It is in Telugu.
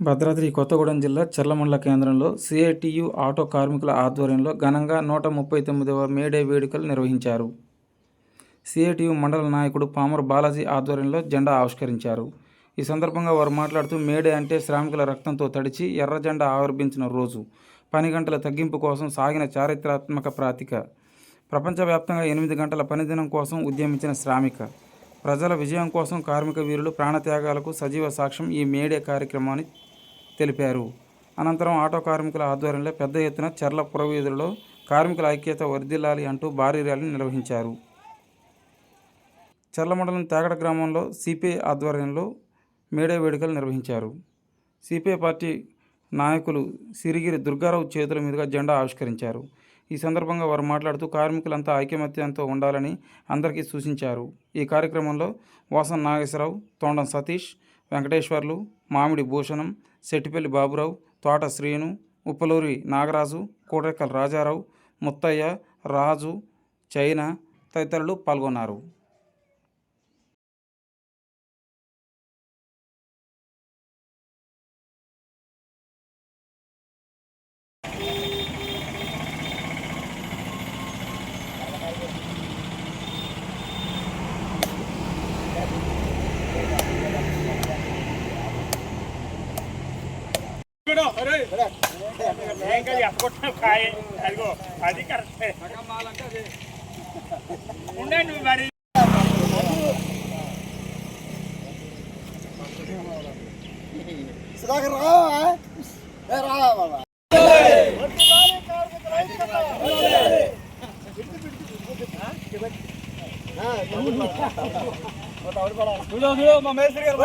భద్రాద్రి కొత్తగూడెం జిల్లా చర్లమండల కేంద్రంలో సిఐటియు ఆటో కార్మికుల ఆధ్వర్యంలో ఘనంగా నూట ముప్పై తొమ్మిదవ మేడే వేడుకలు నిర్వహించారు. సిఐటియు మండల నాయకుడు పామర్ బాలాజీ ఆధ్వర్యంలో జెండా ఆవిష్కరించారు. ఈ సందర్భంగా వారు మాట్లాడుతూ మేడే అంటే శ్రామికుల రక్తంతో తడిచి ఎర్ర జెండా ఆవిర్భించిన రోజు పని గంటల తగ్గింపు కోసం సాగిన చారిత్రాత్మక ప్రాతిక. ప్రపంచవ్యాప్తంగా ఎనిమిది గంటల పనిదినం కోసం ఉద్యమించిన శ్రామిక. ప్రజల విజయం కోసం కార్మిక వీరులు ప్రాణత్యాగాలకు సజీవ సాక్ష్యం ఈ మేడే కార్యక్రమాన్ని తెలిపారు. అనంతరం ఆటో కార్మికుల ఆధ్వర్యంలో పెద్ద ఎత్తున చర్ల పురవీధులలో కార్మికుల ఐక్యత వర్ధిల్లాలి అంటూ భారీ ర్యాలీ నిర్వహించారు. చర్ల మండలం తేగడ గ్రామంలో సిపిఐ ఆధ్వర్యంలో మేడే వేడుకలు నిర్వహించారు. సిపిఐ పార్టీ నాయకులు సిరిగిరి దుర్గారావు చేతుల మీదుగా జెండా ఆవిష్కరించారు. ఈ సందర్భంగా వారు మాట్లాడుతూ కార్మికులంతా ఐకమత్యంతో ఉండాలని అందరికీ సూచించారు. ఈ కార్యక్రమంలో వాసన్ నాగేశ్వరరావు తోండం సతీష్ వెంకటేశ్వర్లు మామిడి భూషణం సెట్టిపల్లి బాబురావు తోట శ్రీను ఉప్పలూరి నాగరాజు కోటెక్కల రాజారావు ముత్తయ్య రాజు చైనా తదితరులు పాల్గొన్నారు. అదిగో అది కరెక్టే. ఉండండి మరి. సుధాకర్ రా ఏ రా బాబా. చూడు మా మేస్త్రి గారు